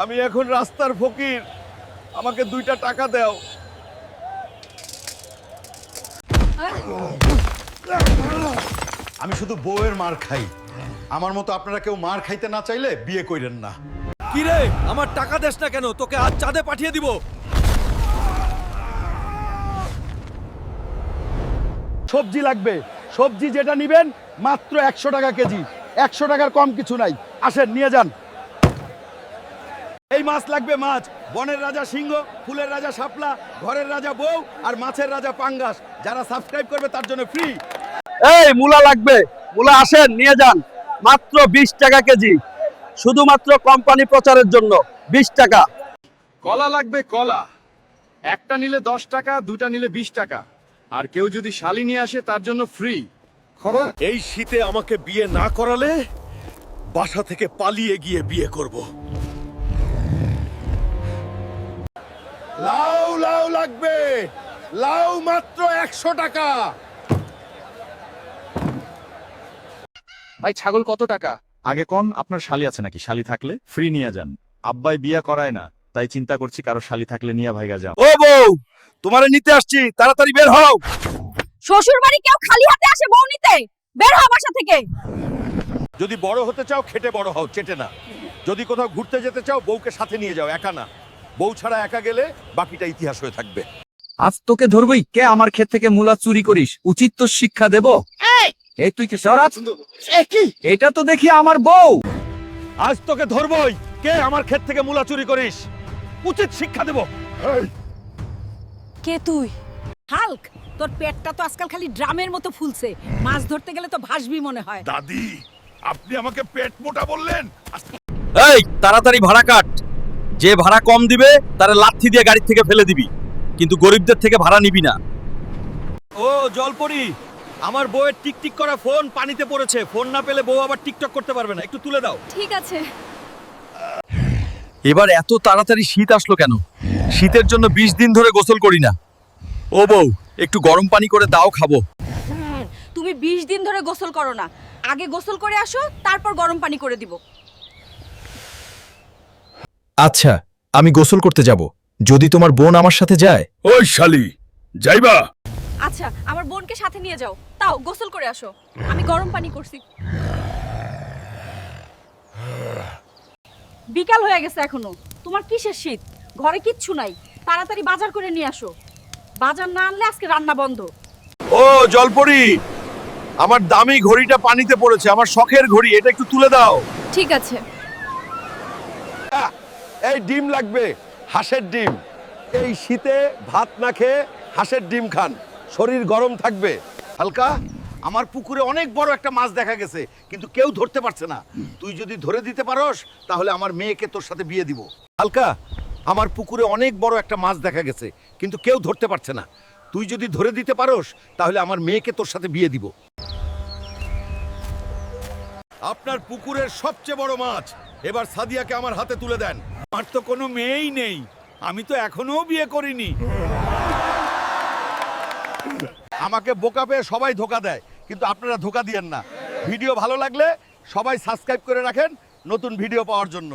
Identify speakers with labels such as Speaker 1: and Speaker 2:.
Speaker 1: আমি এখন রাস্তার ফকির। আমাকে দুইটা টাকা দাও।
Speaker 2: আমি শুধু বউয়ের মার খাই। আমার মতো আপনারা কেউ মার খাইতে না চাইলে বিয়ে কইরেন না।
Speaker 3: কি রে আমার টাকা দেশ না কেন? তোকে আজ চাঁদে পাঠিয়ে দিব।
Speaker 4: সবজি লাগবে। সবজি যেটা নিবেন মাত্র একশো টাকা কেজি। একশো টাকার কম কিছু নাই। আসেন নিয়ে যান। এই মাছ লাগবে মাছ? বনের রাজা সিংহ ফুলের রাজা শাপলা ঘরের রাজা বউ আর মাছের রাজা পাঙ্গাস। যারা সাবস্ক্রাইব করবে তার জন্য ফ্রি এই মূলা লাগবে। মূলা আসেন নিয়ে যান। মাত্র বিশ টাকা কেজি। শুধুমাত্র কোম্পানি প্রচারের জন্য বিশ টাকা।
Speaker 5: কলা লাগবে কলা। একটা নিলে দশ টাকা দুটা নিলে বিশ টাকা। আর কেউ যদি শালি নিয়ে আসে তার জন্য ফ্রি
Speaker 3: এই শীতে আমাকে বিয়ে না করালে বাসা থেকে পালিয়ে গিয়ে বিয়ে করব।
Speaker 1: লাউ লাউ লাগবে। লাউ মাত্র একশো টাকা।
Speaker 5: ভাই ছাগল কত টাকা? আগে কোন আপনার শালি আছে নাকি? শালি থাকলে ফ্রি নিয়ে যান। আব্বাই বিয়া করায় না তাই চিন্তা করছি কারও শালি থাকলে নিয়ে ভাইগা যাও।
Speaker 3: ও বউ তোমারে নিতে আসছি তাড়াতাড়ি বের হও।
Speaker 6: শ্বশুর বাড়ি কেউ খালি হাতে আসে বউ নিতে? বের হ বাসা থেকে।
Speaker 1: যদি বড় হতে চাও খেটে বড় হও চেটে না। যদি কোথাও ঘুরতে যেতে চাও বউকে সাথে নিয়ে যাও একা না। বউ ছাড়া একা গেলে বাকিটা ইতিহাস হয়ে থাকবে।
Speaker 7: আজ তোকে ধরবই। কে আমার ক্ষেত থেকে মূলা চুরি করিস? উচিত তো শিক্ষা দেব। এই! তুই কি সরাজ এটা তো দেখি আমার বউ।
Speaker 3: আজ তোকে ধরবই। কে আমার ক্ষেত থেকে মূলা চুরি করিস? উচিত শিক্ষা দেব।
Speaker 6: কে তুই? হাল্ক! তোর পেটটা তো আজকাল খালি ড্রামের মতো ফুলছে। মাছ ধরতে গেলে তো ভাসবি মনে হয়।
Speaker 1: দাদি আপনি আমাকে পেট মোটা বললেন?
Speaker 3: এই তাড়াতাড়ি ভাড়া কাট। যে ভাড়া কম দিবে তারে লাথি দিয়ে গাড়ি থেকে ফেলে দিবি। কিন্তু গরিবদের থেকে ভাড়া নিবি না। ও জলপরি আমার বউয়ের টিকটিক করা ফোন পানিতে পড়েছে। ফোন না পেলে বউ আবার টিকটক করতে পারবে না। একটু তুলে দাও।
Speaker 6: ঠিক আছে।
Speaker 3: এবার এত তাড়াতাড়ি শীত আসলো কেন? শীতের জন্য বিশ দিন ধরে গোসল করি না। ও বউ একটু গরম পানি করে দাও খাব।
Speaker 6: তুমি 20 দিন ধরে গোসল করো না। আগে গোসল করে আসো তারপর গরম পানি করে দিব।
Speaker 8: আচ্ছা আমি গোসল করতে যাব। যদি তোমার বোন আমার সাথে যায়?
Speaker 1: ওই শালি যাইবা?
Speaker 6: আচ্ছা আমার বোনকে সাথে নিয়ে যাও। তাও গোসল করে আসো। আমি গরম পানি করছি। বিকাল হয়ে গেছে এখনও। তোমার কিসের শীত? ঘরে কিচ্ছু নাই। তাড়াতাড়ি বাজার করে নিয়ে আসো। বাজার না আনলে আজকে রান্না বন্ধ।
Speaker 3: ও জলপরি! আমার দামি ঘড়িটা পানিতে পড়েছে। আমার শখের ঘড়ি এটা একটু তুলে দাও।
Speaker 6: ঠিক আছে।
Speaker 1: এই ডিম লাগবে, হাঁসের ডিম। এই শীতে ভাত না খেয়ে হাঁসের ডিম খান, শরীর গরম থাকবে। হালকা, আমার পুকুরে অনেক বড় একটা মাছ দেখা গেছে, কিন্তু কেউ ধরতে পারছে না। তুই যদি ধরে দিতে পারোস, তাহলে আমার মেয়েকে তোর সাথে বিয়ে দিব। হালকা, আমার পুকুরে অনেক বড় একটা মাছ দেখা গেছে, কিন্তু কেউ ধরতে পারছে না। তুই যদি ধরে দিতে পারোস, তাহলে আমার মেয়েকে তোর সাথে বিয়ে দিব। আপনার পুকুরের সবচেয়ে বড় মাছ, এবার সাদিয়াকে আমার হাতে তুলে দেন। আমার তো কোনো মেয়েই নেই। আমি তো এখনও বিয়ে করিনি। আমাকে বোকা পেয়ে সবাই ধোকা দেয়, কিন্তু আপনারা ধোকা দিয়েন না। ভিডিও ভালো লাগলে সবাই সাবস্ক্রাইব করে রাখেন নতুন ভিডিও পাওয়ার জন্য।